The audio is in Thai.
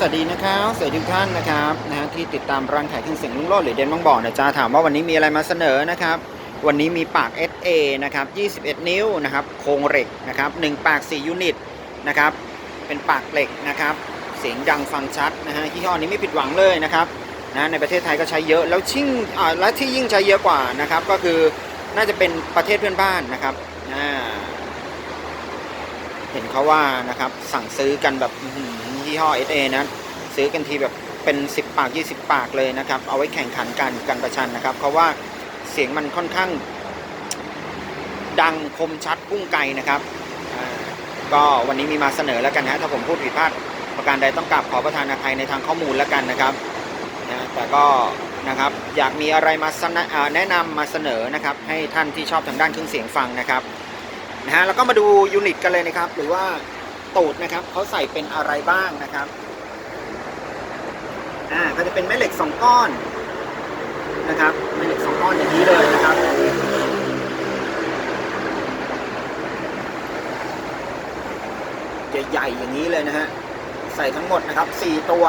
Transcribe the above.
สวัสดีนะครับสวัสดีทุกท่านนะครับนะฮะที่ติดตามร้านขายเครื่องเสียงลุงโลดหรือเดนบางบ่อนะจ้าถามว่าวันนี้มีอะไรมาเสนอนะครับ วันนี้มีปาก SA นะครับ 21 นิ้วนะครับโครงเหล็กนะครับ1ปาก 4 ยูนิตนะครับ เป็นปากเหล็กนะครับ เสียงดังฟังชัดนะฮะยี่ห้อนี้ไม่ผิดหวังเลยนะครับนะในประเทศไทยก็ใช้เยอะแล้วชิ่งอ่าและที่ยิ่งใช้เยอะกว่านะครับ ก็คือน่าจะเป็นประเทศเพื่อนบ้านนะครับอ่า เห็นเขาว่านะครับสั่งซื้อกันแบบอื้อหือยี่ห้อ SA นะซื้อกันทีแบบเป็น 10 ปาก 20 ปากเลยนะครับเอาไว้แข่งขันกันกันประชันนะครับ เพราะว่าเสียงมันค่อนข้าง ดังคมชัดพุ่งไกลนะครับก็วันนี้มีมาเสนอแล้วกันนะถ้าผมพูดผิดพลาดประการใดต้องกราบขอประทานอภัยในทางข้อมูลแล้วกันนะครับนะแต่ก็นะครับอยากมีอะไรมาสนะอ่าแนะนำมาเสนอนะครับ ให้ท่านที่ชอบทางด้านเครื่องเสียงฟังนะครับ นะฮะแล้วก็มาดูยูนิตกันเลยนะครับ หรือว่าตูดนะครับเขาใส่เป็นอะไรบ้างนะครับอ่าก็จะเป็นแม่เหล็กสองก้อนนะครับแม่เหล็กสองก้อนอย่างนี้เลยนะครับใหญ่ๆอย่างนี้เลยนะฮะใส่ทั้งหมดนะครับสี่ตัว